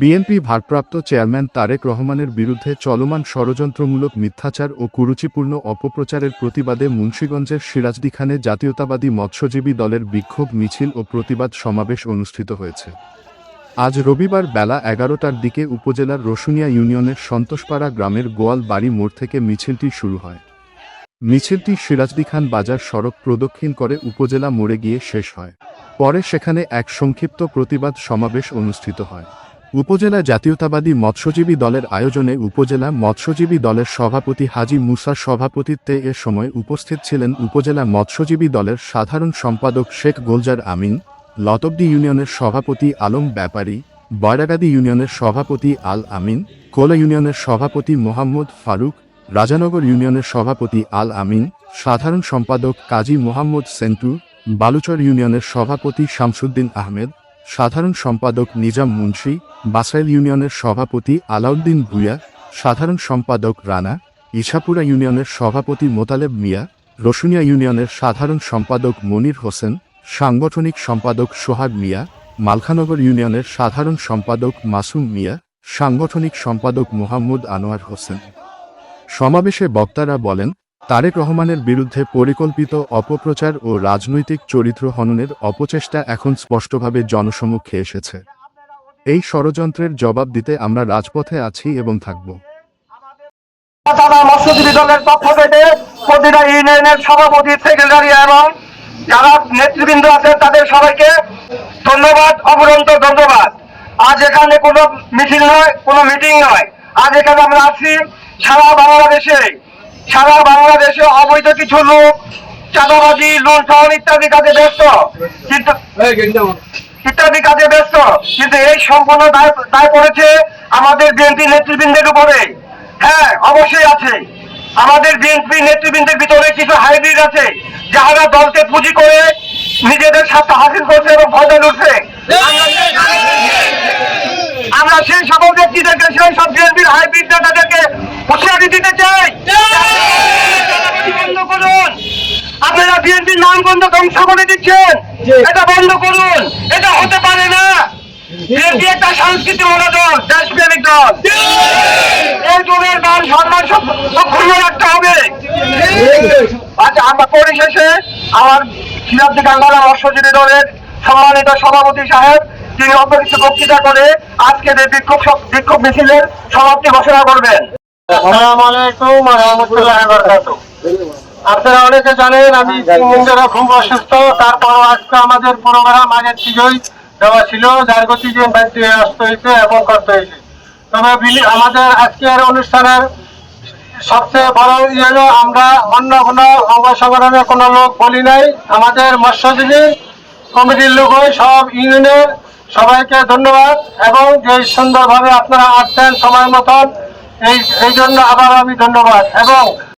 BNP ভারপ্রাপ্ত chairman Tarique রহমানের বিরুদ্ধে চলমান ষড়যন্ত্রমূলক মিথ্যাচার ও কুরুচিপূর্ণ অপপ্রচারের প্রতিবাদে মুন্সীগঞ্জের সিরাজদিখানে জাতীয়তাবাদী মৎস্যজীবী দলের বিক্ষোভ, মিছিল ও প্রতিবাদ সমাবেশ অনুষ্ঠিত হয়েছে। আজ রবিবার বেলা এগারোটার দিকে উপজেলার রসুনিয়া ইউনিয়নের সন্তোষপাড়া গ্রামের গোয়াল বাড়ি মোড় থেকে মিছিলটি শুরু হয়। মিছিলটি সিরাজদিখান বাজার সড়ক প্রদক্ষিণ করে উপজেলা মোড়ে গিয়ে শেষ হয়। পরে সেখানে এক সংক্ষিপ্ত প্রতিবাদ সমাবেশ অনুষ্ঠিত হয়। উপজেলা জাতীয়তাবাদী মৎস্যজীবী দলের আয়োজনে উপজেলা মৎস্যজীবী দলের সভাপতি হাজি মুসার সভাপতিত্বে এ সময় উপস্থিত ছিলেন উপজেলা মৎস্যজীবী দলের সাধারণ সম্পাদক শেখ গোলজার আমিন, লতবদি ইউনিয়নের সভাপতি আলম ব্যাপারী, বয়রাগাদি ইউনিয়নের সভাপতি আল আমিন, কোলা ইউনিয়নের সভাপতি মোহাম্মদ ফারুক, রাজানগর ইউনিয়নের সভাপতি আল আমিন, সাধারণ সম্পাদক কাজী মোহাম্মদ সেন্টু, বালুচর ইউনিয়নের সভাপতি শামসুদ্দিন আহমেদ সাধারণ সম্পাদক নিজাম মুন্সি বাসাইল ইউনিয়নের সভাপতি আলাউদ্দিন ভুইয়া, সাধারণ সম্পাদক রানা, ইছাপুরা ইউনিয়নের সভাপতি মোতালেব মিয়া, রসুনিয়া ইউনিয়নের সাধারণ সম্পাদক মনির হোসেন, সাংগঠনিক সম্পাদক সোহাগ মিয়া, মালখানগর ইউনিয়নের সাধারণ সম্পাদক মাসুম মিয়া, সাংগঠনিক সম্পাদক মোহাম্মদ আনোয়ার হোসেন। সমাবেশে বক্তারা বলেন তারেক রহমানের বিরুদ্ধে পরিকল্পিত অপপ্রচার ও রাজনৈতিক চরিত্র হননের অপচেষ্টা এখন স্পষ্টভাবে জনসমক্ষে এসেছে। এই ষড়যন্ত্রের জবাব দিতে আমরা রাজপথে আছি এবং থাকব। সভাপতি, সেক্রেটারি এবং যারা নেতৃবৃন্দ আছে তাদের সবাইকে ধন্যবাদ অপরন্ত ধন্যবাদ। আজ এখানে কোনো মিছিল নয়, কোনো মিটিং নয়। আজ এখানে আমরা আছি সারা বাংলাদেশে সারা বাংলাদেশে অবৈধ কিছু লোক চাঁদাবাজি লুণ্ঠন ইত্যাদি কাজে ব্যস্ত। কিন্তু ইত্যাদি কাজে ব্যস্ত। কিন্তু এই সম্পূর্ণ দায় দায় পড়েছে আমাদের বিএনপি নেতৃবৃন্দের উপরে। হ্যাঁ অবশ্যই আছে। আমাদের বিএনপি নেতৃবৃন্দের ভিতরে কিছু হাইব্রিড আছে যারা দলকে পুঁজি করে নিজেদের স্বার্থ হাসিল করছে এবং ফয়দা লুটছে। আমরা সেই সকল ব্যক্তিদেরকে সেই সব বিএনপির হাইব্রিড নেতাদেরকে হুঁশিয়ারি দিতে চাই বন্ধ করুন আপনারা বিএনপির নাম বন্ধ ধ্বংস করে দিচ্ছেন। এটা বন্ধ করুন। এটা হতে পারে না। বিএনপি একটা সাংস্কৃতিক দল দেশপ্রেমিক দল। এই দলের মান সম্মান রাখতে হবে। আচ্ছা আমরা পরিশেষে আমার সিরাজদি গাঙ্গালা মৎস্যজীবী দলের সম্মানিত সভাপতি সাহেব তিনি অতিরিক্ত বক্তৃতা করে আজকের এই বিক্ষোভ সব- বিক্ষোভ মিছিলের সমাপ্তি ঘোষণা করবেন। আসসালামু আলাইকুম ওয়া রাহমাতুল্লাহি ওয়া বারাকাতুহু। আপনারা অনেকে জানেন আমি ধরে খুব অসুস্থ। তারপরও আজকে আমাদের প্রোগ্রাম আগের থেকেই দেওয়া ছিল যার গতিকে বাধ্য আসতে হয়েছে এবং করতে হয়েছে। তবে আমাদের আজকের অনুষ্ঠানের সবচেয়ে বড় ইয়ে হলো আমরা অন্য কোনো সংগঠনের কোনো লোক বলি নাই। আমাদের মৎস্যজীবী কমিটির লোকই সব ইউনিয়নের সবাইকে ধন্যবাদ এবং যে সুন্দরভাবে আপনারা আসছেন সময় মতন এই এই জন্য আবার আমি ধন্যবাদ। এবং